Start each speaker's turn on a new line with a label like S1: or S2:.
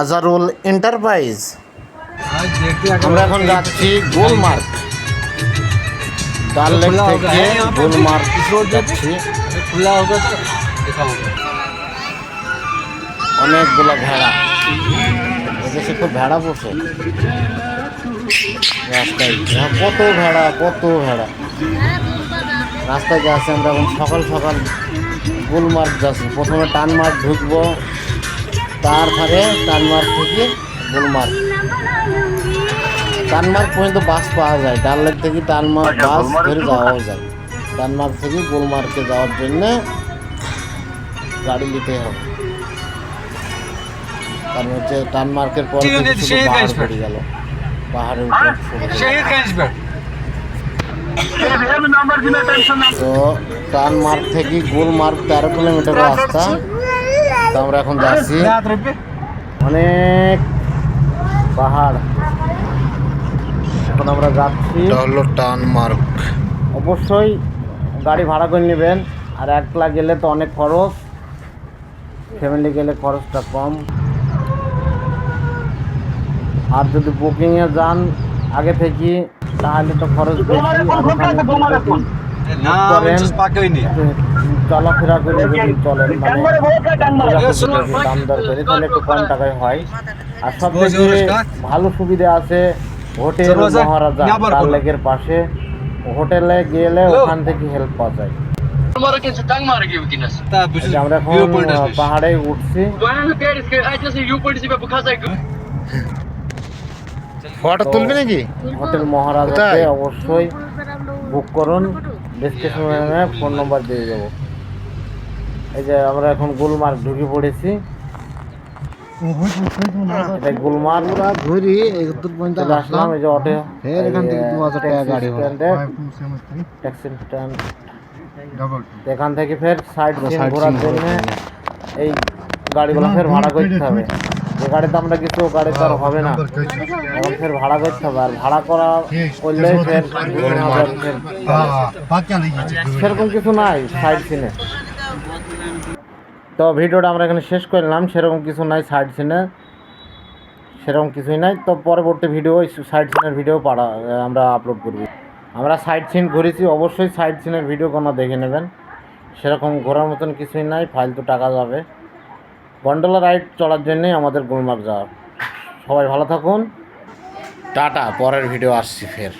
S1: Azharul enterprise. আমরা এখন যাচ্ছি গোলমার্ক ডাল লেক থেকে
S2: গোলমার্ক
S1: যাচ্ছি। অনেকগুলো ভেড়া। এদেশে খুব ভেড়া পড়ছে রাস্তায় কত ভেড়া কত ভেড়া। রাস্তায় যাচ্ছি আমরা এখন সকাল সকাল গোলমার্ক যাচ্ছি। প্রথমে টানমার্ক ঢুকবো। তারপরে টানমার্ক থেকে গুলমার্গ টানমার্ক পর্যন্ত বাস পাওয়া যায়। ডানলেক থেকে টানমার্ক বাস ধরে যাওয়াও যায়। ডানমার্ক থেকে গোলমার্কে যাওয়ার জন্যে গাড়ি নিতে হবে। কারণ হচ্ছে টানমার্কের পর পাহাড় পড়ে গেল। পাহাড়ের উপর তো টানমার্ক থেকে গোলমার্ক তেরো কিলোমিটার রাস্তা। তো আমরা এখন যাচ্ছি। অনেক পাহাড়। এখন আমরা যাচ্ছি। হলো টানমার্ক অবশ্যই গাড়ি ভাড়া করে নেবেন। আর একলা গেলে তো অনেক খরচ। ফ্যামিলি গেলে খরচটা কম। আর যদি বুকিংয়ে যান আগে থেকে তাহলে তো খরচ বেশি। চলাফেরা করে যদি দাম তাহলে একটু কম টাকায় হয়। আর ভালো সুবিধা আছে হোটেল মহারাজা ডাল পাশে। হোটেলে গেলে ওখান থেকে হেল্প পাওয়া যায়। আমরা পাহাড়ে উঠছি। নাকি? হোটেল মহারাজ অবশ্যই বুক করুন। ডিসক্রিপশনে ফোন নম্বর দিয়ে দেবো। এই যে আমরা এখন গুলমার্গ ঢুকে পড়েছি। এটা গুলমার্গ।
S3: ঘুরি
S1: চলে আসলাম এই যে অটো।
S3: ফের এখান থেকে দু হাজার টাকা গাড়ি
S1: ট্যাক্সি স্ট্যান্ড এখান থেকে ফের সাইড ঘোরার জন্য এই গাড়িগুলো ফের ভাড়া করতে হবে। গাড়িতে আমরা কিছু গাড়ি তো আর হবে না। এখন ফের ভাড়া করতে হবে আর ভাড়া করা করলে ফের সেরকম কিছু নাই সাইড সিনে তো ভিডিওটা আমরা এখানে শেষ করলাম সেরকম কিছু নাই সাইড সিনে সেরকম কিছুই নাই তো পরবর্তী ভিডিও সাইড সিনের ভিডিও পাড়া আমরা আপলোড করব। আমরা সাইড সিন ঘুরেছি অবশ্যই সাইড সিনের ভিডিও কোনো দেখে নেবেন। সেরকম ঘোরার মতন কিছুই নাই ফালতু টাকা যাবে। গন্ডোলা রাইড চলার জন্যই আমাদের গুলমার্গ যাওয়া। সবাই ভালো থাকুন। টাটা, পরের ভিডিও আসছি ফের।